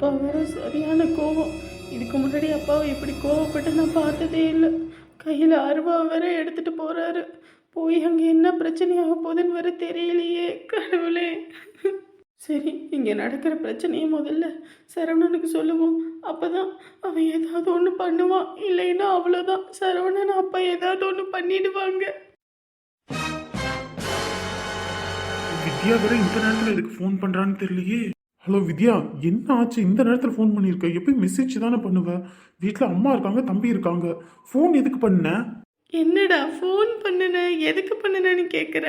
அப்பா வேற சரியான கோவம். இதுக்கு முன்னாடி அப்பாவை இப்படி கோவப்பட்டு நான் பார்த்ததே இல்லை. கையில் அருவா வேற எடுத்துகிட்டு போகிறாரு போய் அங்கே என்ன பிரச்சனையாக போகுதுன்னு வேற தெரியலையே கடவுளே. சரி இங்கே நடக்கிற பிரச்சனையை முதல்ல சரவணனுக்கு சொல்லுவோம். அப்போ தான் அவன் ஏதாவது ஒன்று பண்ணுவான். இல்லைன்னா அவ்வளோதான் சரவணன் அப்பா ஏதாவது ஒன்று பண்ணிடுவாங்க. வித்யா வேற இந்த நேரத்தில் இதுக்கு ஃபோன் பண்ணுறான்னு தெரியலையே. ஹலோ வித்யா என்ன ஆச்சு இந்த நேரத்துல ஃபோன் பண்ணிருக்க. எப்பயும் மெசேஜ் தானே பண்ணுவ? வீட்ல அம்மா இருக்காங்க தம்பி இருக்காங்க. ஃபோன் எதுக்கு பண்ண? என்னடா ஃபோன் பண்ணுன? எதுக்கு பண்ணுனேன்னு கேட்குற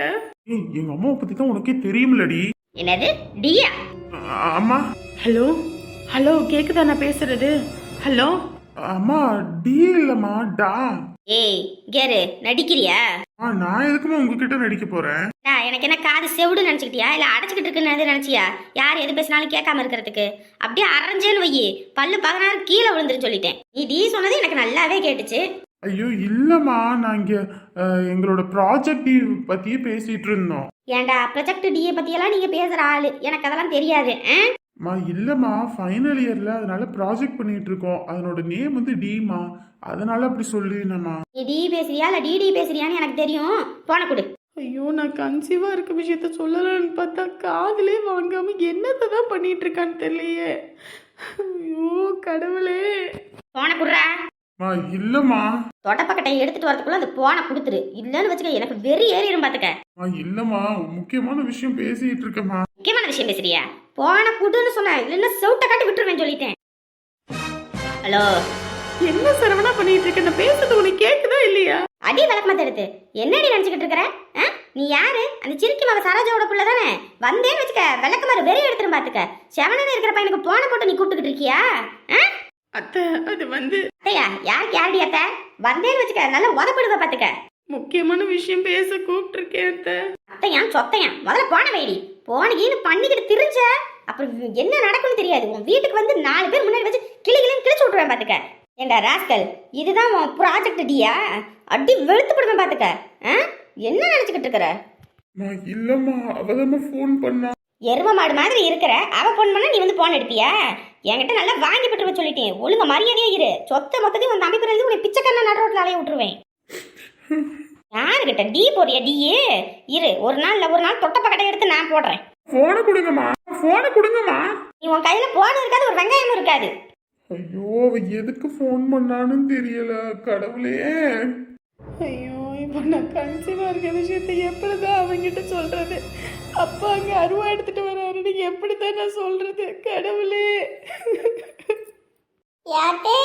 ஏய் எங்க அம்மாவை பத்தி தான் உனக்கே தெரியும்லடி. என்னது? டியா? அ- அம்மா. ஹலோ ஹலோ கேக்குதா நான் பேசுறது? ஹலோ அம்மா டி இல்லம்மா டா. ஏய் கேரு நடிக்கிறியா? ஆ நான் எதுக்குமா உங்ககிட்ட நடிக்க போறேன்? நான் எனக்கு என்ன காது செவிடு நினச்சிக்கிட்டியா? இல்லை அடைச்சிக்கிட்டு இருக்குன்னு நினச்சியா? யார் எது பேசினாலும் கேட்காம இருக்கிறதுக்கு? அப்படியே அரைஞ்சேன்னு வையி. பல்லு பதினாறு கீழே விழுந்துருன்னு சொல்லிட்டேன். நீ டி சொன்னது எனக்கு நல்லாவே கேட்டுச்சு. ஐயோ இல்லம்மா. நான் இங்க எங்களோட ப்ராஜெக்ட் பத்தியே பேசிட்டு இருந்தோம். ஏன்டா ப்ரொஜெக்ட் டிஏ பற்றியெல்லாம் நீங்கள் பேசுகிற ஆள். எனக்கு அதெல்லாம் தெரியாது மா இல்லம்மா ஃபைனல் இயர்ல அதனால ப்ராஜெக்ட் பண்ணிட்டு இருக்கோம். அதனோட நேம் வந்து டிமா அதனால அப்படி சொல்லினம்மா நீ டி பேசுறியா இல்லை டிடி பேசுறியான்னு எனக்கு தெரியும். போன கொடு. ஐயோ நான் கன்சீவாக இருக்க விஷயத்த சொல்லலாம்னு பார்த்தா காதுலே வாங்காம என்னத்தை தான் பண்ணிட்டு இருக்கான்னு தெரியலையே. ஐயோ கடவுளே. போன குடுறா. மா இல்லம்மா. தொட்டப்பக்கட்டை எடுத்துட்டு வரதுக்குள்ள அந்த போனை கொடுத்துரு. இல்லைன்னு வச்சுக்க எனக்கு வெறி ஏறிடும் பார்த்துக்க. மா இல்லம்மா. முக்கியமான விஷயம் பேசிட்டு இருக்கேம்மா. முக்கியமான விஷயம் பேசுறியா? போன குடுன்னு சொன்னேன். இல்லைன்னா செவுட்ட காட்டி விட்டுருவேன் சொல்லிட்டேன். ஹலோ? என்ன சரவணா பண்ணிட்டு இருக்க? நான் பேசுறது உனக்கு கேக்குதா இல்லையா? அடி விளக்கமா எடுத்து என்னடி நினைச்சுக்கிட்டு இருக்கிற? நீ யாரு? அந்த சிரிக்கி மக சரோஜாவோட புள்ள தானே வந்தேன்னு வச்சுக்க விளக்கமாறு வெறி எடுத்துரும் பாத்துக்க. செவனன்னு இருக்கிற பையனுக்கு போன போட்டு நீ கூப்பிட்டுக்கிட்டு இருக்கியா? அத்தை அது வந்து அத்தையா யாருக்கு யாரடி அத்தை? வந்தேன்னு வச்சுக்க நல்லா உதப்படுவ பாத்துக்க. முக்கியமான விஷயம் பேச கூப்பிட்டுருக்கேன் அத்தை. அத்தையான் சொத்தையான் முதல்ல போன வைடி. போனகீன்னு பண்ணிக்கிட்டு திரிஞ்ச அப்புறம் என்ன நடக்கும்னு தெரியாது. உன் வீட்டுக்கு வந்து நாலு பேர் முன்னாடி வச்சு கிளி கிளின்னு கிழிச்சு விட்ருவேன் பாத்துக்க. ஏண்டா ராஸ்கல் இதுதான் உன் ப்ராஜெக்ட் டியா அடி வெளுத்து போடுவேன் பாத்துக்க. ஆ? என்ன நினைச்சுக்கிட்டு இருக்கிற? மா இல்லம்மா அவதாம்மா ஃபோன் பண்ணா. எரும மாடு மாதிரி இருக்கிற. அவ போன் பண்ணா நீ வந்து போன் எடுப்பியா? என்கிட்ட நல்லா வாங்கி விட்டுருவ சொல்லிட்டேன். ஒழுங்க மரியாதையா இரு. சொத்த மொத்தத்தையும் உன் தம்பி பிறகு உன்னை பிச்சைக்கண்ண நடு ரோட்ல அலைய விட்டுருவேன். யாருக்கிட்ட டீ போறியா டீயே? இரு ஒரு நாள் இல்ல ஒரு நாள் தொட்டப்ப கடை எடுத்து நான் போடுறேன். போனை கொடுங்கம்மா. போனை கொடுங்கம்மா. நீ உன் கையில போன் இருக்காது ஒரு வெங்காயமும் இருக்காது. ஐயோ அவ எதுக்கு ஃபோன் பண்ணான்னு தெரியல கடவுளே. ஐயோ இப்போ நான் கன்சீவாக இருக்க விஷயத்தை எப்படிதான் அவங்கிட்ட சொல்றது? அப்பா அங்கே அருவா எடுத்துட்டு வராருன்னு எப்படிதான் நான் சொல்றது? கடவுளே. யாத்தே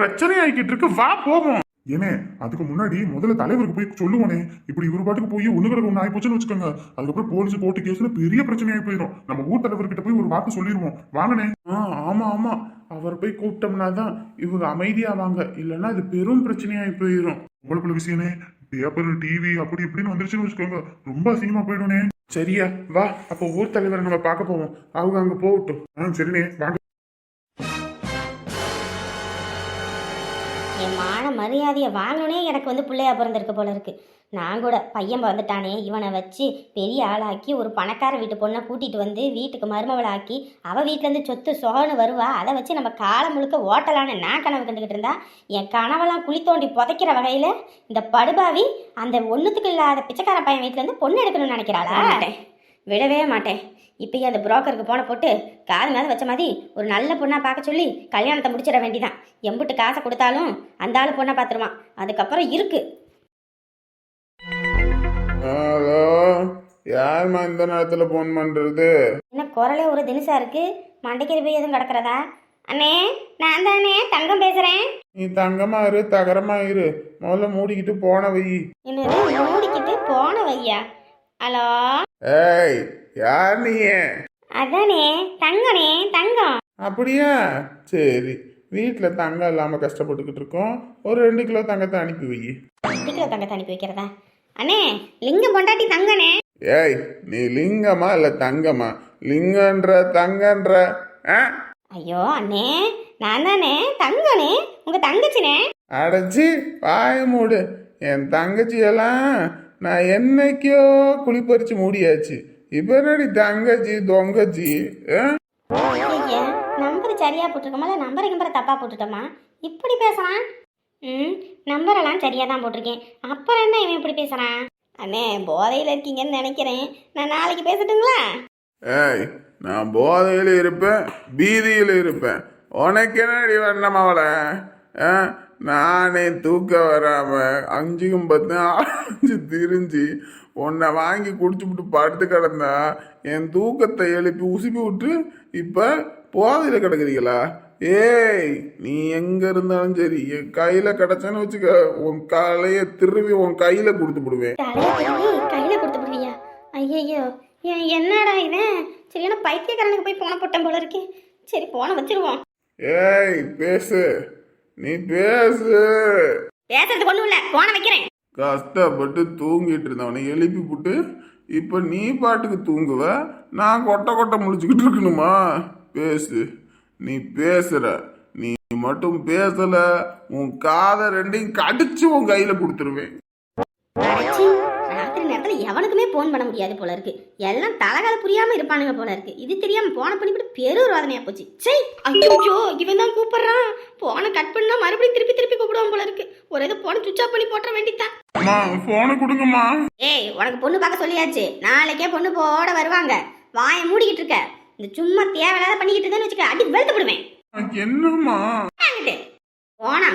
பிரச்சனை ஆகிக்கிட்டு இருக்கு. வா போவோம். ஏனே அதுக்கு முன்னாடி முதல்ல தலைவருக்கு போய் சொல்லுவானே. இப்படி இவர் பாட்டுக்கு போய் ஒண்ணு கிடக்கு ஒண்ணு ஆகி போச்சுன்னு வச்சுக்கோங்க. அதுக்கப்புறம் போலீஸ் கோர்ட்டு கேஸ்னு பெரிய பிரச்சனை ஆகி போயிடும் நம்ம ஊர் தலைவர்கிட்ட போய் ஒரு வார்த்தை சொல்லிடுவோம் வாங்கனே ஆ ஆமா ஆமா. அவர் போய் கூப்பிட்டோம்னா தான் இவங்க அமைதியாவாங்க. இல்லைன்னா இது பெரும் பிரச்சனையாகி போயிடும் உங்களுக்குள்ள விஷயனே பேப்பர் டிவி அப்படி இப்படின்னு வந்துருச்சுன்னு வச்சுக்கோங்க. ரொம்ப அசிங்கமா போயிடுனே சரியா வா. அப்போ ஊர் தலைவரை நம்ம பார்க்க போவோம். அவங்க அங்க போகட்டும். ஆ சரிண்ணே. வாங்க. மரியாதையை வாங்கனே எனக்கு வந்து பிள்ளையா பிறந்திருக்கு போல இருக்கு. நான் கூட பையன் பிறந்துட்டானே இவனை வச்சு பெரிய ஆளாக்கி ஒரு பணக்கார வீட்டு பொண்ணை கூட்டிகிட்டு வந்து வீட்டுக்கு மருமவளாக்கி அவள் வீட்டிலேருந்து சொத்து சொகன்னு வருவா அதை வச்சு நம்ம காலம் முழுக்க ஓட்டலான்னு நான் கனவு கண்டுக்கிட்டு இருந்தா என் கனவெல்லாம் குழி தோண்டி புதைக்கிற வகையில் இந்த படுபாவி அந்த ஒன்றுத்துக்கு இல்லாத பிச்சைக்கார பையன் வீட்டிலேருந்து பொண்ணு எடுக்கணும்னு நினைக்கிறாளா? மாட்டேன் விடவே மாட்டேன். இப்பயே அந்த புரோக்கருக்கு போன போட்டு காது மேலே வச்ச மாதிரி ஒரு நல்ல பொண்ணாக பார்க்க சொல்லி கல்யாணத்தை முடிச்சிட வேண்டிதான். எம்புட்டு காசை கொடுத்தாலும் அந்த ஆளு பொண்ணை பார்த்துருவான். அதுக்கப்புறம் இருக்கு. ஹலோ யாரும்மா இந்த நேரத்துல போன் பண்றது? என்ன குரலே ஒரு தினுசா இருக்கு. மண்டைக்கறி போய் எதுவும் கிடக்கிறதா? அண்ணே நான் தானே தங்கம் பேசுறேன். நீ தங்கமா இரு தகரமா இரு. முதல்ல மூடிக்கிட்டு போன வை. என்னது மூடிக்கிட்டு போன வையா? ஹலோ? ஏய் யார் நீ? அதானே தங்கனே தங்கம். அப்படியா? சரி வீட்டில் தங்கம் இல்லாமல் கஷ்டப்பட்டுக்கிட்டு இருக்கோம். ஒரு ரெண்டு கிலோ தங்கத்தை அனுப்பி வை. ரெண்டு கிலோ தங்கத்தை அனுப்பி வைக்கிறதா? அண்ணே லிங்கம் பொண்டாட்டி தங்கண்ணே ஏய் நீ லிங்கமா இல்லை தங்கமா? லிங்கன்ற தங்கன்ற ஆ? ஐயோ அண்ணே நான் தானே தங்கண்ணே உங்க தங்கச்சினே. அடைச்சி வாய மூடு. என் தங்கச்சியெல்லாம் நான் என்னைக்கோ குளிப்பறிச்சு மூடியாச்சு. இப்போ என்னடி தங்கச்சி தொங்கச்சி நம்பர் சரியா போட்டிருக்கோமா? நம்பரை நம்பரை தப்பா போட்டுட்டோமா? இப்படி பேசுறான்? ம் நம்பரெல்லாம் சரியா தான் போட்டிருக்கேன். அப்புறம் என்ன இவன் இப்படி பேசுறான்? அண்ணே போதையில் இருக்கீங்கன்னு நினைக்கிறேன். நான் நாளைக்கு பேசட்டுங்களா? ஏய் நான் போதையில் இருப்பேன் பீதியில் இருப்பேன். உனக்கு என்னடி வேண்டாம் அவளை? நானே தூக்க வராம அஞ்சுக்கும் பத்து அஞ்சு திரிஞ்சு உன்னை வாங்கி குடிச்சுப்புட்டு படுத்து கிடந்தா என் தூக்கத்தை எழுப்பி உசுப்பி விட்டு இப்போ போதையில் கிடக்குறீங்களா? ஏய் நீ எங்க இருந்தாலும் சரி என் கையில கிடைச்சேன்னு வச்சுக்க உன் காலைய திரும்பி உன் கையில கொடுத்து விடுவேன். கையில கொடுத்து விடுவியா? ஐயையோ என்னடா இவன்? சரியான பைத்தியக்காரனுக்கு போய் போன போட்டேன் போல இருக்கே. சரி போன வச்சிருவோம். ஏய் பேசு. நீ பேசு. பேசுறது கொண்டு இல்ல போன வைக்கிறேன். கஷ்டப்பட்டு தூங்கிட்டு இருந்தவனை எழுப்பி போட்டு இப்போ நீ பாட்டுக்கு தூங்குவ? நான் கொட்டை கொட்டை முடிச்சுக்கிட்டு இருக்கணுமா? பேசு. நீ பேசுற. நீ மட்டும் பேசல. உன் காதை ரெண்டையும் கடிச்சு உன் கையில கொடுத்துருவேன். ராத்திரி நேரத்தில் எவனுக்குமே போன் பண்ண முடியாது போல இருக்கு. எல்லாம் தலகால புரியாம இருப்பானுங்க போல இருக்கு. இது தெரியாம போன பண்ணிவிட்டு பெரும் ரோதனையா போச்சு. சரி ஐயோ இவன் தான் கூப்பிடுறான் போனை கட் பண்ணா மறுபடியும் திருப்பி திருப்பி கூப்பிடுவான் போல இருக்கு. ஒரு இது போன சுவிச் ஆஃப் பண்ணி போட்ட வேண்டித்தான் அம்மா போனை கொடுங்கம்மா. ஏய் உனக்கு பொண்ணு பார்க்க சொல்லியாச்சு. நாளைக்கே பொண்ணு போட வருவாங்க. வாயை மூடிக்கிட்டு இருக்க. இந்த சும்மா தேவையில்லாத பண்ணிக்கிட்டு இருந்தேன்னு வச்சுக்க அடி வெளுத்து விடுவேன் என்னம்மா? வாங்கிட்டு போனா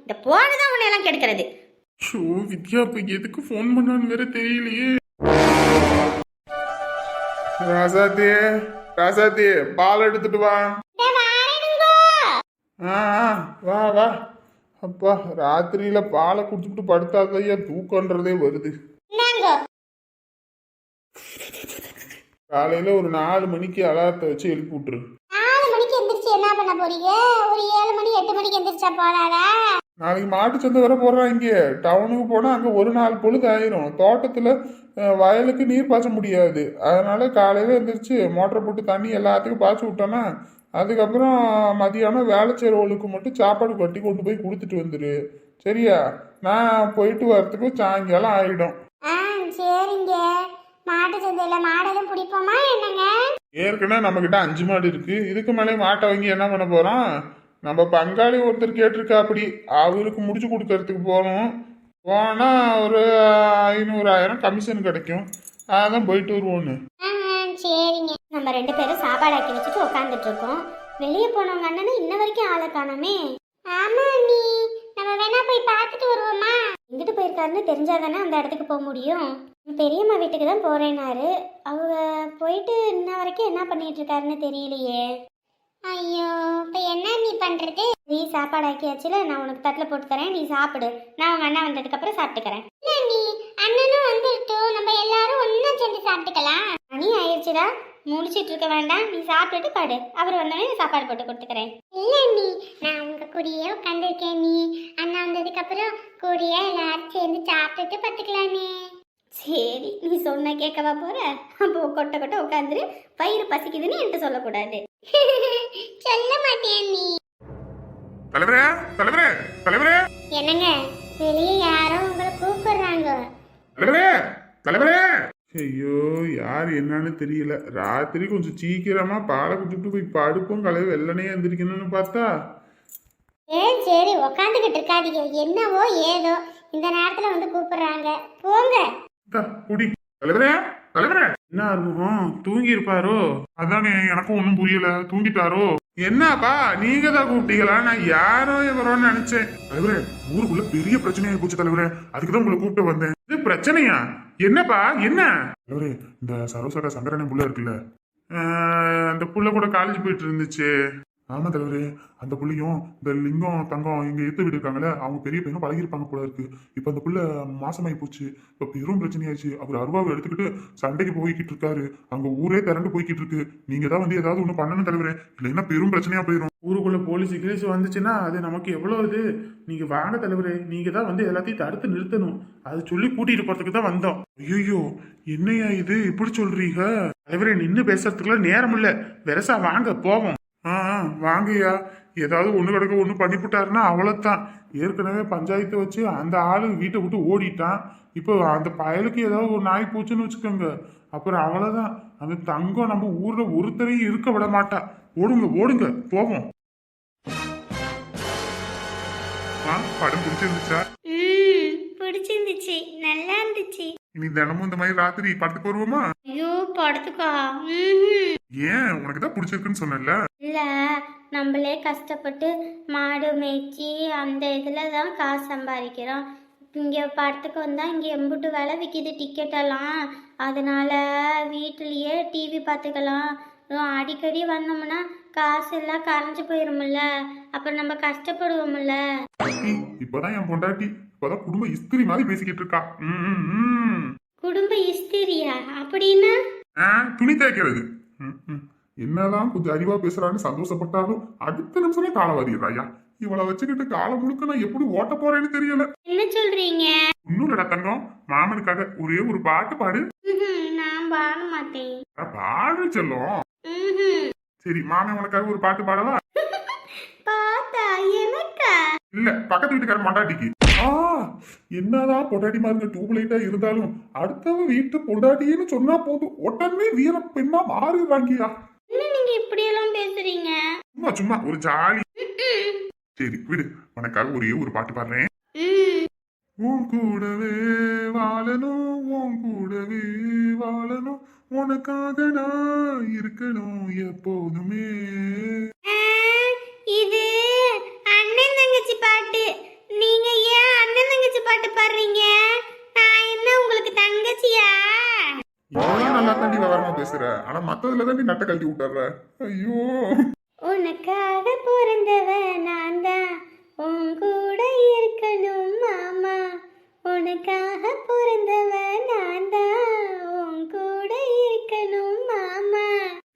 இந்த போனு தான் உன்னை எல்லாம் கெடுக்கிறது. ஷோ வித்யா இப்ப எதுக்கு ஃபோன் பண்ணான்னு வேற தெரியலையே. ராசாத்தி ராசாத்தி பால் எடுத்துட்டு வா. ஆ, வா வா. அப்பா ராத்திரியில பாலை குடிச்சுட்டு படுத்தாதையா தூக்கன்றதே வருது. காலையில ஒரு நாலு மணிக்கு அலாரத்தை வச்சு எழுப்பி விட்டுரு. நாலு மணிக்கு எந்திரிச்சு என்ன பண்ண போறீங்க? ஒரு ஏழு மணி எட்டு மணிக்கு எந்திரிச்சா போறாரா நாளைக்கு மாட்டு சந்தை வர போடுறாங்க டவுனுக்கு போனா அங்க ஒரு நாள் பொழுது ஆயிரும். தோட்டத்துல வயலுக்கு நீர் பாய்ச்ச முடியாது. அதனால காலையில எந்திரிச்சு மோட்டர் போட்டு தண்ணி எல்லாத்துக்கும் பாய்ச்சி விட்டோன்னா அதுக்கப்புறம் மதியானம் வேலை செய்கிறவங்களுக்கு மட்டும் சாப்பாடு கட்டி கொண்டு போய் கொடுத்துட்டு வந்துரு. சரியா? நான் போயிட்டு வரத்துக்கு சாயங்காலம் ஆயிடும். ஆ சரிங்க. மாட்டு சந்தையில மாடெல்லாம் பிடிப்போமா என்னங்க? ஏற்கனவே நம்மக்கிட்ட அஞ்சு மாடு இருக்கு. இதுக்கு மேலே மாட்டை வாங்கி என்ன பண்ண போறோம்? நம்ம பங்காளி ஒருத்தர் கேட்டிருக்கா அப்படி. அவருக்கு முடிச்சு கொடுக்கறதுக்கு போகணும் போனா ஒரு ஐநூறாயிரம் கமிஷன் கிடைக்கும். அதான் போயிட்டு வருவோன்னு. சரிங்க. நம்ம ரெண்டு பேரும் சாப்பாடு ஆக்கி வச்சுட்டு உட்காந்துட்டு இருக்கோம் வெளியே போனவங்க அண்ணனும் இன்ன வரைக்கும் ஆளை காணோமே. ஆமா நீ நம்ம வேணா போய் பார்த்துட்டு வருவோமா? எங்கிட்டு போயிருக்காருன்னு தெரிஞ்சாதானே அந்த இடத்துக்கு போக முடியும். பெரியம்மா வீட்டுக்கு தான் போறேனாரு அவங்க போயிட்டு இன்ன வரைக்கும் என்ன பண்ணிட்டு இருக்காருன்னு தெரியலையே. ஐயோ இப்ப என்ன நீ பண்றது? நீ சாப்பாடு ஆக்கியாச்சுல நான் உனக்கு தட்டில் போட்டு தரேன் நீ சாப்பிடு. நான் உங்க அண்ணா வந்ததுக்கு அப்புறம் சாப்பிட்டுக்கிறேன். இல்ல நீ அண்ணனும் வந்துட்டோம். நம்ம எல்லாரும் ஒண்ணா சேர்ந்து சாப்பிட்டுக்கலாம். மணி ஆயிடுச்சுடா. முடிச்சிட்டு இருக்க வேண்டாம். நீ சாப்பிட்டுட்டு படு. அவர் வந்தோடனே நான் சாப்பாடு போட்டு கொடுத்துக்கிறேன். இல்ல நீ நான் உங்க கூடயே உட்காந்துருக்கேன் நீ அண்ணா வந்ததுக்கு அப்புறம் கூடயே எல்லாரும் சேர்ந்து சாப்பிட்டுட்டு பத்துக்கலாமே சரி நீ சொன்ன கேட்கவா போற? அப்போ கொட்டை கொட்டை உட்காந்துரு வயிறு பசிக்குதுன்னு என்கிட்ட சொல்லக்கூடாது. சொல்ல மாட்டேன் நீ தலைவரே தலைவரே தலைவரே. என்னங்க வெளியே யாரோ உங்களை கூப்பிடுறாங்க. தலைவரே தலைவரே. ஐயோ யார் என்னன்னு தெரியல. ராத்திரி கொஞ்சம் சீக்கிரமா பாலை குடிச்சுட்டு போய் படுப்போம் கலை வெள்ளனே எந்திரிக்கணும்னு பார்த்தா? ஏ சரி உக்காந்துக்கிட்டு இருக்காதீங்க. என்னவோ ஏதோ. இந்த நேரத்துல வந்து கூப்பிடுறாங்க. போங்க. குடி. தலைவரே தலைவரே. என்ன இருக்கும் தூங்கி இருப்பாரோ அதானே எனக்கும் ஒண்ணும் புரியல. தூங்கிட்டாரோ? என்னப்பா நீங்க தான் கூப்பிட்டீங்களா? நான் யாரோ எவரோன்னு நினைச்சேன். தலைவரே ஊருக்குள்ள பெரிய பிரச்சனையா போச்சு தலைவரே. அதுக்கு தான் உங்களை கூப்பிட்டு வந்தேன். இது பிரச்சனையா? என்னப்பா? என்ன? இந்த சரோசகா சங்கரனை புள்ள இருக்குல்ல. அந்த புள்ள கூட காலேஜ் போயிட்டு இருந்துச்சு. ஆமா தலைவரே அந்த புள்ளையும் இந்த லிங்கம் தங்கம் இங்க எடுத்து வீடு இருக்காங்களே அவங்க பெரிய பையனும் பழகிருப்பாங்க போல இருக்கு. இப்ப அந்த புள்ள மாசமாயி போச்சு. இப்ப பெரும் பிரச்சனையாச்சு. அவர் அருவாவை எடுத்துக்கிட்டு சண்டைக்கு போய்கிட்டு இருக்காரு. அங்க ஊரே திரண்டு போய்கிட்டு இருக்கு. நீங்க தான் வந்து ஏதாவது ஒண்ணு பண்ணணும் தலைவரே. இல்லைன்னா பெரும் பிரச்சனையா போயிடும் ஊருக்குள்ள போலீஸ் கிலீஸ் வந்துச்சுன்னா அது நமக்கு எவ்வளோ இது? நீங்க வாங்க தலைவரே. நீங்க தான் வந்து எல்லாத்தையும் தடுத்து நிறுத்தணும். அது சொல்லி கூட்டிட்டு போறதுக்கு தான் வந்தோம். ஐயோ என்னையா இது? இப்படி சொல்றீங்க? தலைவரே நின்று பேசுறதுக்குள்ள நேரம் இல்ல வெரசா வாங்க போவோம். ஆ வாங்கய்யா. ஏதாவது ஒண்ணு கிடக்க ஒண்ணு பண்ணிவிட்டாருன்னா அவ்வளவுதான் ஏற்கனவே பஞ்சாயத்தை வச்சு அந்த ஆளு வீட்டை விட்டு ஓடிட்டான். இப்போ அந்த பயலுக்கு ஏதாவது ஒரு நாய் போச்சுன்னு வச்சுக்கோங்க. அப்புறம் அவ்வளவுதான் அந்த தங்கம் நம்ம ஊர்ல ஒருத்தரையும் இருக்க விட மாட்டா. ஓடுங்க ஓடுங்க. போவோம். ஆ படம் பிடிச்சிருந்துச்சா? ம் பிடிச்சிருந்துச்சு. நல்லா இருந்துச்சு. இனி தினமும் இந்த மாதிரி ராத்திரி படத்துக்கு வருவோமா? ஐயோ படத்துக்கா? ம் ஏன்? உனக்கு தான் பிடிச்சிருக்குன்னு சொன்னல இல்லை நம்மளே கஷ்டப்பட்டு மாடு மேய்ச்சி அந்த இதில் தான் காசு சம்பாதிக்கிறோம். இங்கே படத்துக்கு வந்தால் இங்கே எம்புட்டு விலை விற்கிது டிக்கெட்டெல்லாம் அதனால வீட்டிலேயே டிவி பார்த்துக்கலாம். அடிக்கடி வந்தோம்னா காசு எல்லாம் கரைஞ்சு போயிரும்ல. அப்புறம் நம்ம கஷ்டப்படுவோம்ல. இப்பதான் என் பொண்டாட்டி இப்பதான் குடும்ப இஸ்திரி மாதிரி பேசிக்கிட்டு இருக்கா. குடும்ப இஸ்திரியா? அப்படின்னா துணி ம். என்னதான் கொஞ்சம் அறிவா பேசுறான்னு சந்தோஷப்பட்டாலும் அடுத்த நிமிஷமே காலை வாரிடுறாயா இவளை வச்சுக்கிட்டு காலம் முழுக்க நான் எப்படி ஓட்ட போறேன்னு தெரியல. என்ன சொல்றீங்க? இன்னும் தங்கம். மாமனுக்காக ஒரே ஒரு பாட்டு பாடு. நான் பாட மாட்டேன். பாடு செல்லம். சரி மாமன் உனக்காக ஒரு பாட்டு பாடவா? பாத்தா எனக்கா? இல்ல பக்கத்து வீட்டுக்கார மொண்டாட்டிக்கு. ஆ என்னதான் பொண்டாட்டி மாதிரி டியூப் லைட்டா இருந்தாலும் அடுத்தவ வீட்டு பொண்டாட்டின்னு சொன்னா போதும். உடனே வீர பெண்ணா மாறிடுறாங்கயா. என்ன நீங்க இப்படியெல்லாம் பேசுறீங்க? சும்மா சும்மா ஒரு ஜாலி. சரி விடு. உனக்காக ஒரே ஒரு பாட்டு பாடுறேன். உன் கூடவே வாழணும் உன் கூடவே வாழணும். உனக்காக நான் இருக்கணும் எப்போதுமே. இது அண்ணன் தங்கச்சி பாட்டு. நீங்க ஏன் அண்ணன் தங்கச்சி பாட்டு பாடுறீங்க? நான் என்ன உங்களுக்கு தங்கச்சியா? இதெல்லாம் நல்லா தாண்டி விவரமா பேசுற. ஆனா மத்ததுல தாண்டி நட்டை கழட்டி விட்டுற ஐயோ. உனக்காக பிறந்தவ நான் தான். உன் கூட இருக்கணும் மாமா. உனக்காக பிறந்தவ நான் தான். உன் கூட இருக்கணும் மாமா.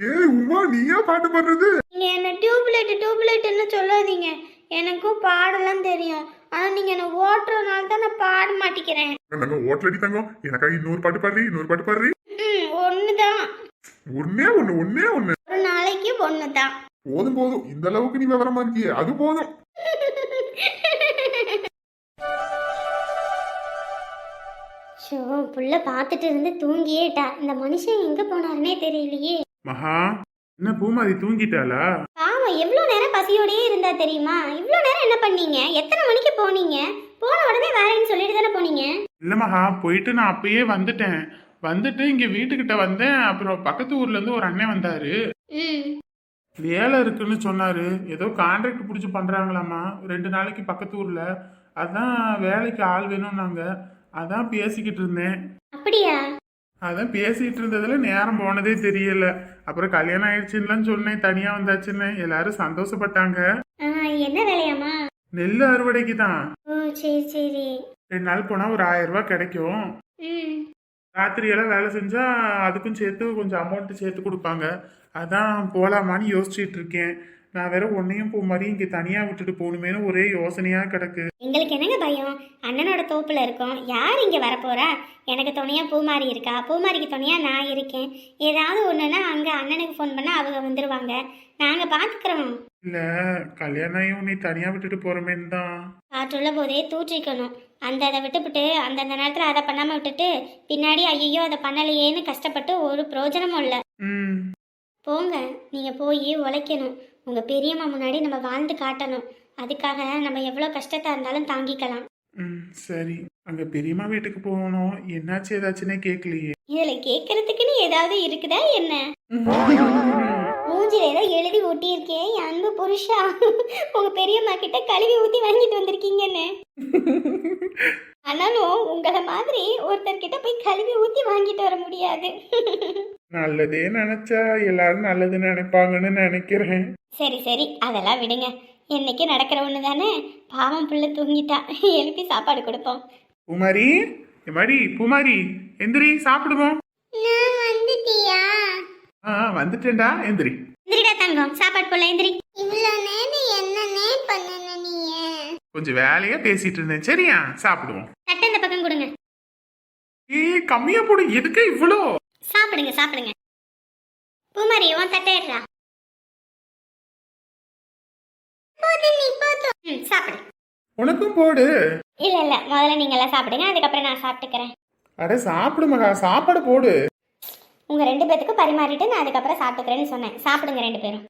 ஏய் உமா நீயா பாட்டு பாடுறது? என்ன டியூப்லைட் டியூப்லைட்னு சொல்லாதீங்க. எனக்கும் பாடலாம் தெரியும். ஆனா நீங்க என்ன ஓட்டுறதுனால தான் நான் பாட மாட்டேங்கிறேன். நாங்க ஓட்டலடி தங்கம். எனக்காக இன்னொரு பாட்டு பாடுறி இன்னொரு பாட்டு பாடுறி? ஒண்ணுதான். ஒன்னே ஒண்ணு ஒன்னே ஒண்ணு. ஒரு நாளைக்கு ஒண்ணுதான். போதும் போதும். இந்த அளவுக்கு நீ விவரமா இருக்கியே அது போதும். ஷோ புள்ள பார்த்துட்டு இருந்து தூங்கியேட்டா இந்த மனுஷன் எங்க போனாருன்னே தெரியலையே. மகா என்ன பூமாரி தூங்கிட்டாளா? ஆமா எவ்வளவு நேரம் பசியோடயே இருந்தா தெரியுமா? இவ்வளவு நேரம் என்ன பண்ணீங்க? எத்தனை மணிக்கு போனீங்க? போன உடனே வரேன்னு சொல்லிட்டு தானே போனீங்க? இல்ல மகா போயிட்டு நான் அப்பயே வந்துட்டேன். வந்துட்டு இங்க வீட்டுக்கிட்ட வந்தேன். அப்புறம் பக்கத்து ஊர்ல இருந்து ஒரு அண்ணன் வந்தாரு. வேலை இருக்குன்னு சொன்னாரு. ஏதோ கான்ட்ராக்ட் பிடிச்சி பண்றாங்களாமா? ரெண்டு நாளைக்கு பக்கத்து ஊர்ல. அதான் வேலைக்கு ஆள் வேணும்னாங்க. அதான் பேசிக்கிட்டு இருந்தேன். அப்படியா? அதான் பேசிட்டு இருந்ததுல நேரம் போனதே தெரியல. அப்புறம் கல்யாணம் ஆயிடுச்சுன்னு சொன்னேன் தனியா வந்தாச்சுன்னு. எல்லாரும் சந்தோஷப்பட்டாங்க. என்ன வேலையாமா நெல் அறுவடைக்கு தான் சரி சரி. ரெண்டு நாள் போனா ஒரு ஆயிரம் ரூபாய் கிடைக்கும். ராத்திரியெல்லாம் வேலை செஞ்சா அதுக்கும் சேர்த்து கொஞ்சம் அமௌண்ட் சேர்த்து கொடுப்பாங்க. அதான் போலாமான்னு யோசிச்சுட்டு இருக்கேன். நான் வேற ஒன்னையும் போ மாதிரி இங்க தனியா விட்டுட்டு போகணுமேனு ஒரே யோசனையா கிடக்கு. எங்களுக்கு என்னங்க பயம்? அண்ணனோட தோப்புல இருக்கோம். யார் இங்க வரப்போறா? எனக்கு துணையா பூமாரி இருக்கா? பூமாரிக்கு துணையா நான் இருக்கேன். ஏதாவது ஒண்ணுன்னா அங்க அண்ணனுக்கு ஃபோன் பண்ணா அவங்க வந்துருவாங்க. நாங்க பாத்துக்கிறோம். இல்ல கல்யாணம் உன்னை தனியா விட்டுட்டு போறமேன்னு தான். காற்றுள்ள போதே தூற்றிக்கணும். அந்த அதை விட்டுவிட்டு அந்தந்த நேரத்தில் அதை பண்ணாமல் விட்டுட்டு பின்னாடி ஐயோ அதை பண்ணலையேன்னு கஷ்டப்பட்டு ஒரு பிரயோஜனமும் இல்லை. ம். போங்க. நீங்கள் போய் உழைக்கணும். உங்கள் பெரியம்மா முன்னாடி நம்ம வாழ்ந்து காட்டணும். அதுக்காக நம்ம எவ்வளோ கஷ்டத்தாக இருந்தாலும் தாங்கிக்கலாம். ம் சரி. அங்க பெரியம்மா வீட்டுக்கு போகணும். என்னாச்சு ஏதாச்சுன்னே கேட்கலையே இதில் கேட்கறதுக்குன்னு ஏதாவது இருக்குதா என்ன? மூஞ்சில ஏதோ எழுதி ஒட்டியிருக்கேன் என் அன்பு புருஷா. உங்க பெரியம்மா கிட்ட கழுவி ஊத்தி வாங்கிட்டு வந்திருக்கீங்கன்னு. ஆனாலும் உங்களை மாதிரி ஒருத்தர்கிட்ட போய் கழுவி ஊத்தி வாங்கிட்டு வர முடியாது. நல்லதே நினைச்சா எல்லாரும் நல்லது நினைப்பாங்கன்னு நினைக்கிறேன். சரி சரி அதெல்லாம் விடுங்க. என்னைக்கு நடக்கிற ஒன்று தானே? பாவம் பிள்ளை தூங்கிட்டா. எழுப்பி சாப்பாடு கொடுப்போம். பூமாரி எம்மாடி பூமாரி எந்திரி சாப்பிடுவோம். நான் வந்துட்டியா? ஆ வந்துட்டேன்டா எந்திரி. எந்திரிடா தங்கம் சாப்பாடு போல எந்திரி. இவ்வளோ நேரம் என்னன்னே பண்ணன நீ கொஞ்சம் வேலையா பேசிட்டு இருந்தேன். சரியா சாப்பிடுவோம். தட்டை இந்த பக்கம் கொடுங்க. ஏய் கம்மியா போடு எதுக்கு இவ்வளோ? சாப்பிடுங்க சாப்பிடுங்க. பூமாரி உன் தட்டை எடுறா. போதும் நீ போதும் ம் சாப்பிடு. உனக்கும் போடு. இல்ல இல்ல முதல்ல நீங்க எல்லாம் சாப்பிடுங்க அதுக்கப்புறம் நான் சாப்பிட்டுக்கிறேன். அட சாப்பிடு மகா சாப்பாடு போடு. உங்க ரெண்டு பேத்துக்கும் பரிமாறிட்டு நான் அதுக்கப்புறம் சாப்பிட்டுக்கிறேன்னு சொன்னேன். சாப்பிடுங்க ரெண்டு பேரும்.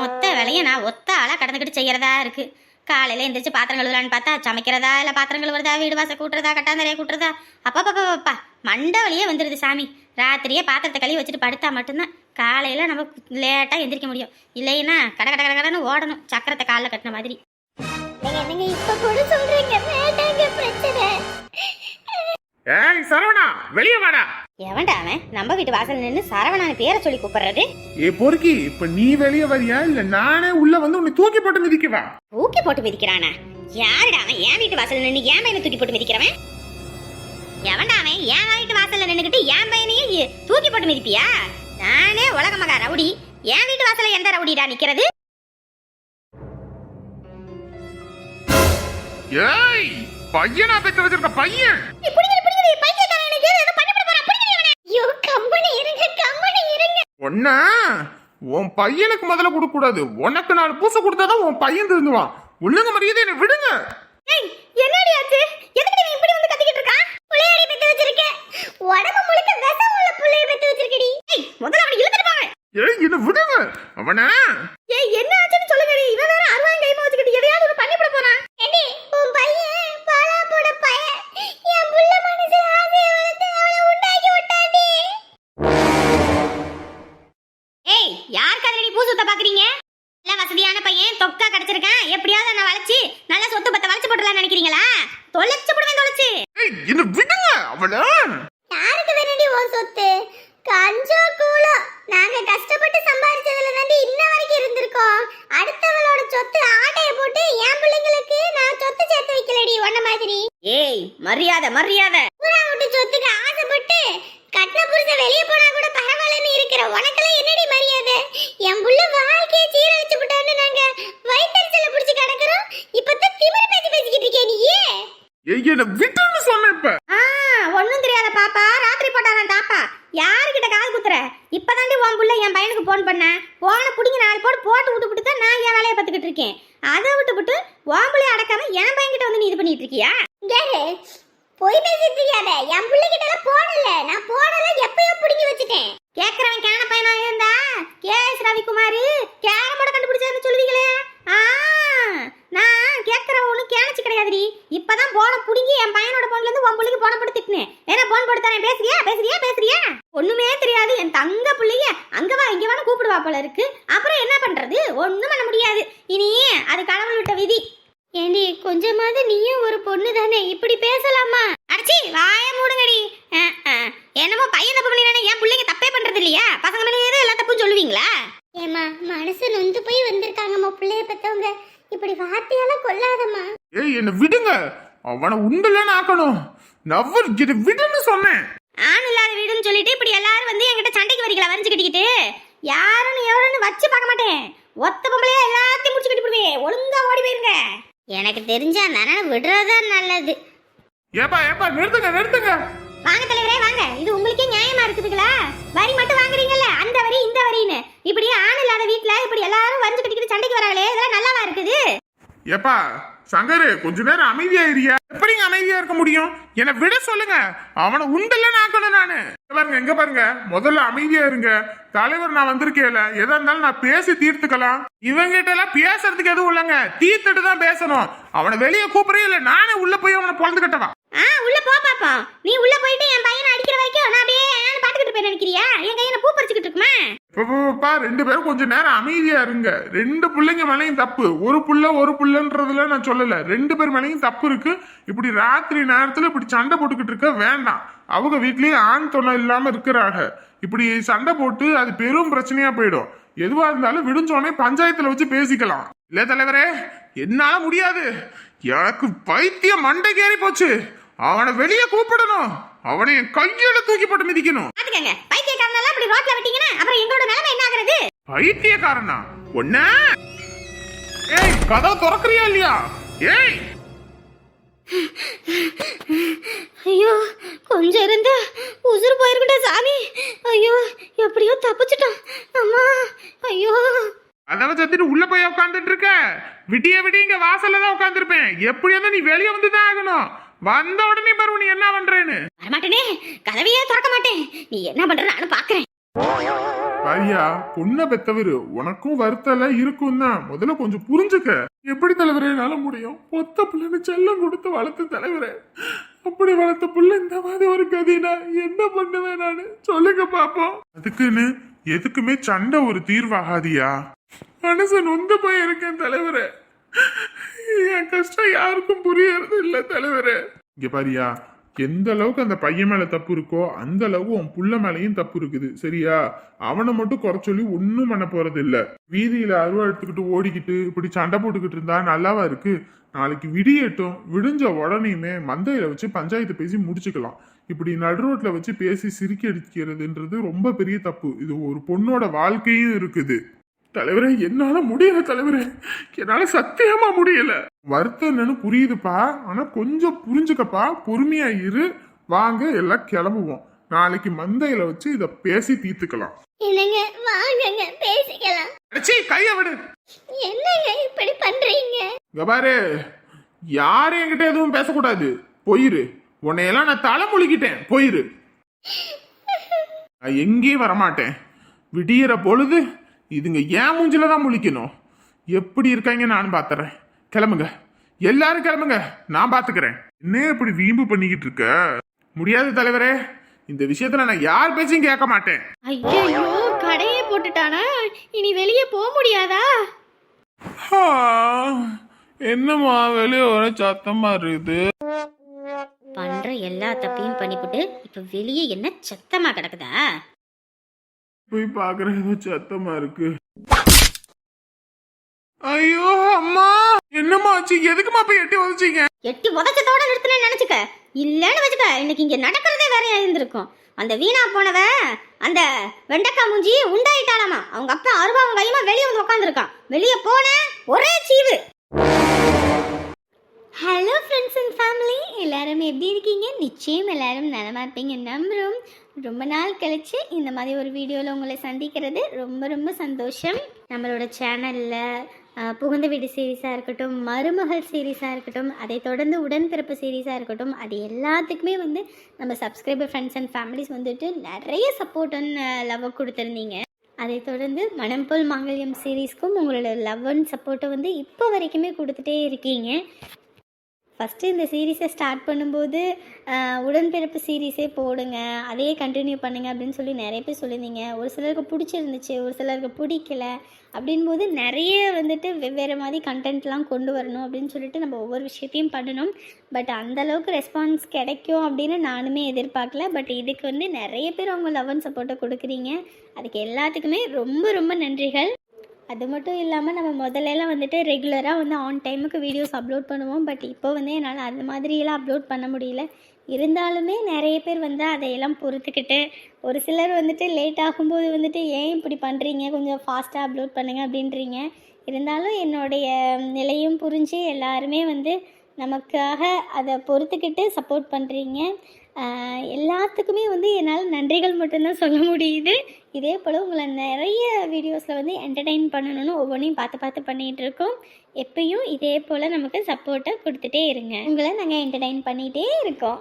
மொத்த வேலையை நான் ஒத்த ஆளா கடந்துக்கிட்டு செய்யறதா இருக்கு. காலையில எந்திரிச்சு பாத்திரம் கழுவலான்னு பார்த்தா சமைக்கிறதா இல்ல பாத்திரம் கழுவுறதா வீடு வாசல் கூட்டுறதா கட்டாந்தரைய கூட்டுறதா? அப்பா பாப்பா பாப்பா மண்டை வழியே வந்துருது சாமி. ராத்திரியே பாத்திரத்தை கழுவி வச்சுட்டு படுத்தா மட்டும்தான் காலையில நம்ம லேட்டா எந்திரிக்க முடியும். இல்லைன்னா கட கட கட கடன்னு ஓடணும். சக்கரத்தை காலில் கட்டின மாதிரி. நீங்க என்னங்க இப்ப கூட சொல்றீங்க? வேண்டாங்க பிரச்சனை. ஏய் சரவணா வெளியே வாடா. எவன்டா அவன்? நம்ம வீட்டு வாசல் நின்று சரவணான்னு பேரை சொல்லி கூப்பிடுறது? ஏ பொறுக்கி இப்ப நீ வெளியே வரியா? இல்ல நானே உள்ள வந்து உன்னை தூக்கி போட்டு மிதிக்கவா? தூக்கி போட்டு மிதிக்கிறானா? யாருடா அவன்? என் வீட்டு வாசல்ல நின்று ஏன் பையனை தூக்கி போட்டு மிதிக்கிறவன்? எவன்டா அவன்? என் வீட்டு வாசல்ல நின்னுக்கிட்டு என் பையனையே தூக்கி போட்டு மிதிப்பியா? நானே உலக மகா ரவுடி. என் வீட்டு வாசல்ல எந்த ரவுடிடா நிக்கிறது? ஏய் பையனா பெற்று வச்சிருக்க பையன்? ஐயோ கம்பெனி இருங்க கம்பெனி இருங்க. ஒன்ன உன் பையனுக்கு முதல்ல கொடுக்க கூடாது உனக்கு நாலு பூசை கொடுத்தாதான் உன் பையன் திருந்துவான். ஒழுங்கு மரியாதை என்ன விடுங்க. என்னடி ஆச்சு? எதுக்கு நீ இப்படி வந்து கத்திக்கிட்டு இருக்கா? புள்ளையாடி பெத்து வச்சிருக்க. உடம்பு முழுக்க விஷம் உள்ள புள்ளைய பெத்து வச்சிருக்கடி. ஏய் முதல்ல அவனை இழுத்துட்டு போங்க. ஏய் என்ன விடுங்க. அவன? ஏய் என்ன ஆச்சுன்னு சொல்லுங்கடி. இவன் ஏய் மரியாதை மரியாதை ஊரா விட்டு சொத்துக்கு ஆசைப்பட்டு கட்டின புருஷன் வெளியே போனா கூட பரவாயில்லன்னு இருக்கிற உனக்கெல்லாம் என்னடி மரியாதை என் புள்ள வாழ்க்கையை சீரழிச்சு விட்டான்னு நாங்க வயிற்றுச்சல புடிச்சு கிடக்குறோம் இப்பதான் திமிரு பேசி பேசிக்கிட்டு இருக்கே நீ ஏய் என்ன விட்டுன்னு சொன்னேன் இப்ப ஆ ஒண்ணும் தெரியாத பாப்பா ராத்திரி போட்டாரான் தாப்பா யாருக்கிட்ட கால் குத்துற இப்பதாண்டி உன் புள்ள என் பையனுக்கு போன் பண்ண போன புடிங்க நாலு போட்டு போட்டு விட்டு விட்டு தான் நான் என் வேலையை பார்த்துக்கிட்டு இருக்கேன் அதை விட்டு விட்டு உன் புள்ளைய அடக்காம என் பையன்கிட்ட வந்து நீ இது பண்ணிட்டு இருக்கியா கேரு போய் பேசிட்டு இருக்காத என் பிள்ளைகிட்ட எல்லாம் போடல நான் போடல எப்பயோ பிடிங்கி வச்சுட்டேன் கேக்குறவன் கேன பையனா இருந்தா கே எஸ் ரவிக்குமார் கேரமோட கண்டுபிடிச்சாருன்னு சொல்லுவீங்களே ஆ நான் கேக்குறவன் ஒண்ணு கிடையாதுடி இப்பதான் போன புடுங்கி என் பையனோட போன்ல இருந்து உன் புள்ளைக்கு போன போட்டு திட்டினேன். போன் போட்டு தரேன் பேசுறியா? பேசுறியா? பேசுறியா? ஒண்ணுமே தெரியாது. என் தங்க புள்ளைய அங்க வா இங்க வான்னு கூப்பிடுவா போல இருக்கு. அப்புறம் என்ன பண்றது? ஒண்ணும் பண்ண முடியாது. இனி அது கடவுள் விட்ட விதி. ஏண்டி கொஞ்சமாவது நீயும் ஒரு பொண்ணு தானே? இப்படி பேசலாமா? அடிச்சி வாய மூடுங்கடி. என்னமோ பையன் தப்பு பண்ணினா என் பிள்ளைங்க தப்பே பண்றது இல்லையா? பசங்க மேலே எல்லா தப்பும் சொல்லுவீங்களா? ஏமா மனசு நொந்து போய் வந்திருக்காங்கம்மா பிள்ளைய பெத்தவங்க. இப்படி வார்த்தையால கொல்லாதம்மா ஏய் என்ன விடுங்க. அவனை உண்டுலன்னு ஆக்கணும். நவர் இதை விடுன்னு சொன்னேன். ஆண் இல்லாத வீடுன்னு சொல்லிட்டு இப்படி எல்லாரும் வந்து என்கிட்ட சண்டைக்கு வரீங்களா வரைஞ்சு கட்டிக்கிட்டு யாருன்னு எவருன்னு வச்சு பார்க்க மாட்டேன். ஒத்த பொம்பளையா எல்லாத்தையும் முடிச்சு கட்டி போடுவேன். ஒழுங்கா ஓடி போயிருங்க. எனக்கு தெரிஞ்ச அந்த அண்ணனை விடுறதுதான் நல்லது. ஏப்பா ஏப்பா நிறுத்துங்க நிறுத்துங்க. வாங்க தலைவரே வாங்க. இது உங்களுக்கே நியாயமா இருக்குதுங்களா? வரி மட்டும் வாங்குறீங்கல்ல? அந்த வரி இந்த வரின்னு. இப்படி ஆண் இல்லாத வீட்டுல இப்படி எல்லாரும் வரிஞ்சு கட்டிக்கிட்டு சண்டைக்கு வராங்களே இதெல்லாம் நல்லாவா இருக்குது? ஏப்பா சங்கரு கொஞ்ச நேரம் அமைதியா இருக்கியா? எப்படிங்க அமைதியா இருக்க முடியும்? என்னை விட சொல்லுங்க. அவனை உண்டல்ல நாக்கணும் நானு. பாருங்க எங்க பாருங்க. முதல்ல அமைதியா இருங்க. தலைவர் நான் வந்திருக்கேல. எதா இருந்தாலும் நான் பேசி தீர்த்துக்கலாம். இவங்கிட்ட எல்லாம் பேசுறதுக்கு எதுவும் இல்லைங்க. தீர்த்துட்டு தான் பேசணும். அவனை வெளியே கூப்பிடறே இல்ல. நானே உள்ள போய் அவனை பொழந்து கட்டவா. ஆ உள்ள போ பாப்பா நீ உள்ள போயிட்டு என் பையனை அடிக்கிற வரைக்கும் நான் அப்படியே பாத்துக்கிட்டு போய் நினைக்கிறியா? என் கையில பூ பறிச்சுக்கிட்டு இருக்குமா? பாப்பா ரெண்டு பேரும் கொஞ்சம் நேரம் அமைதியா இருங்க. ரெண்டு பிள்ளைங்க மேலையும் தப்பு. ஒரு புள்ள ஒரு புள்ளன்றதுல நான் சொல்லல. ரெண்டு பேர் மேலையும் தப்பு இருக்கு. இப்படி ராத்திரி நேரத்துல இப்படி சண்டை போட்டுக்கிட்டு இருக்க வேண்டாம். அவங்க வீட்லயே ஆண் துணை இல்லாம இருக்கிறாங்க. இப்படி சண்டை போட்டு அது பெரும் பிரச்சனையா போயிடும். எதுவா இருந்தாலும் விடுஞ்சோடனே பஞ்சாயத்துல வச்சு பேசிக்கலாம். இல்ல தலைவரே என்னால முடியாது. எனக்கு பைத்தியம் மண்டைக்கு கேறி போச்சு. அவனை வெளியே கூப்பிடணும். அவனை என் கையில தூக்கி போட்டு மிதிக்கணும். பாத்துக்கங்க பைத்தியக்காரனெல்லாம் இப்படி ரோட்ல விட்டீங்கன்னா அப்புறம் எங்களோட நிலைமை என்ன ஆகுறது? பைத்தியக்காரனா? ஒன்ன ஏய் கதவு திறக்கறியா இல்லையா? ஏய். ஐயோ கொஞ்சம் இருந்து உசுறு போயிருக்கட்டா சாமி. ஐயோ எப்படியோ தப்பிச்சிட்டோம். அம்மா ஐயோ. கதவை சத்திட்டு உள்ள போய் உட்காந்துட்டு இருக்க. விடிய விடிய இங்க வாசல்ல தான் உட்காந்துருப்பேன் எப்படி இருந்தா நீ வெளியே வந்து தான் ஆகணும். வந்த உடனே பாரு நீ என்ன பண்றேன்னு. வரமாட்டேனே. கதவையே திறக்க மாட்டேன். நீ என்ன பண்ற நானும் பாக்குறேன். பாரியா பொண்ணை பெத்தவரு உனக்கும் வருத்தல இருக்கும் தான். முதல்ல கொஞ்சம் புரிஞ்சுக்க. எப்படி தலைவரே என்னால முடியும்? ஒத்த பிள்ளைன்னு செல்லம் கொடுத்து வளர்த்த தலைவரே. அப்படி வளர்த்த புள்ள இந்த மாதிரி ஒரு கதினா என்ன பண்ணுவேன் நானு? சொல்லுங்க பாப்போம். அதுக்குன்னு எதுக்குமே சண்டை ஒரு தீர்வாகாதியா? மனசு நொந்து போயிருக்கேன் தலைவரே. என் கஷ்டம் யாருக்கும் புரியறது இல்ல தலைவரே. இங்க பாரியா எந்த அளவுக்கு அந்த பையன் மேல தப்பு இருக்கோ அந்த அளவு உன் புள்ள மேலையும் தப்பு இருக்குது. சரியா? அவனை மட்டும் குறை சொல்லி ஒன்னும் பண்ண போறது இல்ல. வீதியில அருவா எடுத்துக்கிட்டு ஓடிக்கிட்டு இப்படி சண்டை போட்டுக்கிட்டு இருந்தா நல்லாவா இருக்கு? நாளைக்கு விடியட்டும் விடிஞ்ச உடனேயுமே மந்தையில வச்சு பஞ்சாயத்து பேசி முடிச்சுக்கலாம். இப்படி நடுரோட்ல வச்சு பேசி சிரிக்க அடிக்கிறதுன்றது ரொம்ப பெரிய தப்பு. இது ஒரு பொண்ணோட வாழ்க்கையும் இருக்குது. தலைவரே என்னால முடியல தலைவரே. என்னால சத்தியமா முடியல. வருத்தம் என்னன்னு புரியுதுப்பா. ஆனா கொஞ்சம் புரிஞ்சுக்கப்பா. பொறுமையா இரு. வாங்க எல்லாம் கிளம்புவோம். நாளைக்கு மந்தையில வச்சு இத பேசி தீர்த்துக்கலாம். என்னங்க வாங்கங்க பேசிக்கலாம். அடச்சீ, கைய விடு. என்னங்க இப்படி பண்றீங்க? இங்க பாரு. யாரும் என்கிட்ட எதுவும் பேசக்கூடாது. போயிரு. உன்னையெல்லாம் நான் தலை முழுகிட்டேன். போயிரு. நான் எங்கேயும் வரமாட்டேன். விடியற பொழுது இதுங்க ஏன் மூஞ்சில தான் முழிக்கணும்? எப்படி இருக்காங்க நான் பாத்துறேன். கிளம்புங்க. எல்லாரும் கிளம்புங்க. நான் பாத்துக்கிறேன். என்ன இப்படி வீம்பு பண்ணிக்கிட்டு இருக்க? முடியாது தலைவரே. இந்த விஷயத்துல நான் யார் பேச்சையும் கேட்க மாட்டேன். ஐயோ கடையே போட்டுட்டானா? இனி வெளியே போக முடியாதா? என்னம்மா வெளியே வர சத்தமா இருக்குது? பண்ற எல்லா தப்பையும் பண்ணிவிட்டு இப்ப வெளியே என்ன சத்தமா கிடக்குதா? போய் பாக்குறேன். ஏதோ சத்தமா இருக்கு. ஐயோ அம்மா! என்னம்மா ஆச்சு? எதுக்குமா போய் எட்டி உதச்சிங்க? எட்டி உதச்சத்தோட நிறுத்தினேன்னு நினைச்சுக்க. இல்லைன்னு வச்சுக்க. இன்னைக்கு இங்க நடக்கிறதே வேற இருந்திருக்கும். அந்த வீணா போனவ அந்த வெண்டைக்காய் மூஞ்சி உண்டாயிட்டாலாமா அவங்க அப்பா அருவாவும் கையுமா வெளியே வந்து உட்காந்துருக்கான் வெளியே போன ஒரே சீவு. ஹலோ ஃப்ரெண்ட்ஸ் அண்ட் ஃபேமிலி எல்லாரும் எப்படி இருக்கீங்க? நிச்சயம் எல்லாரும் நலமா இருப்பீங்க. நம்புகிறோம் ரொம்ப நாள் கழிச்சு இந்த மாதிரி ஒரு வீடியோவில் உங்களை சந்திக்கிறது ரொம்ப ரொம்ப சந்தோஷம். நம்மளோட சேனலில் புகுந்த வீடு சீரீஸாக இருக்கட்டும் மருமகள் சீரீஸாக இருக்கட்டும் அதை தொடர்ந்து உடன்பிறப்பு சீரீஸாக இருக்கட்டும் அது எல்லாத்துக்குமே வந்து நம்ம சப்ஸ்கிரைபர் ஃப்ரெண்ட்ஸ் அண்ட் ஃபேமிலிஸ் வந்துட்டு நிறைய சப்போர்ட் அண்ட் லவ் கொடுத்துருந்தீங்க. அதை தொடர்ந்து மணம்போல் மாங்கல்யம் சீரீஸ்க்கும் உங்களோட லவ் அண்ட் சப்போர்ட்டை வந்து இப்போ வரைக்குமே கொடுத்துட்டே இருக்கீங்க. ஃபஸ்ட்டு இந்த சீரீஸை ஸ்டார்ட் பண்ணும்போது உடன்பிறப்பு சீரீஸே போடுங்க அதையே கண்டினியூ பண்ணுங்க அப்படின்னு சொல்லி நிறைய பேர் சொல்லியிருந்தீங்க. ஒரு சிலருக்கு பிடிச்சிருந்துச்சு ஒரு சிலருக்கு பிடிக்கல அப்படின்போது நிறைய வந்துட்டு வெவ்வேறு மாதிரி கண்டென்ட்லாம் கொண்டு வரணும் அப்படின்னு சொல்லிட்டு நம்ம ஒவ்வொரு விஷயத்தையும் பண்ணணும். பட் அந்தளவுக்கு ரெஸ்பான்ஸ் கிடைக்கும் அப்படின்னு நானுமே எதிர்பார்க்கல. பட் இதுக்கு வந்து நிறைய பேர் அவங்க லவ் அண்ட் சப்போர்ட்டை கொடுக்குறீங்க. அதுக்கு எல்லாத்துக்குமே ரொம்ப ரொம்ப நன்றிகள். அது மட்டும் இல்லாமல் நம்ம முதல்லலாம் வந்துட்டு ரெகுலராக வந்து ஆன் டைமுக்கு வீடியோஸ் அப்லோட் பண்ணுவோம். பட் இப்போ வந்து என்னால் அந்த மாதிரியெல்லாம் அப்லோட் பண்ண முடியல. இருந்தாலுமே நிறைய பேர் வந்து அதையெல்லாம் பொறுத்துக்கிட்டு ஒரு சிலர் வந்துட்டு லேட் ஆகும்போது வந்துட்டு ஏன் இப்படி பண்ணுறீங்க கொஞ்சம் ஃபாஸ்ட்டாக அப்லோட் பண்ணுங்கள் அப்படின்றீங்க. இருந்தாலும் என்னுடைய நிலையும் புரிஞ்சு எல்லாருமே வந்து நமக்காக அதை பொறுத்துக்கிட்டு சப்போர்ட் பண்ணுறீங்க எல்லாத்துக்குமே வந்து என்னால் நன்றிகள் மட்டும்தான் சொல்ல முடியுது. இதே போல் உங்களை நிறைய வீடியோஸில் வந்து என்டர்டெயின் பண்ணணும்னு ஒவ்வொன்றையும் பார்த்து பார்த்து பண்ணிகிட்டு இருக்கோம். எப்பயும் இதே போல் நமக்கு சப்போர்ட்டை கொடுத்துட்டே இருங்க. உங்களை நாங்கள் என்டர்டெயின் பண்ணிகிட்டே இருக்கோம்.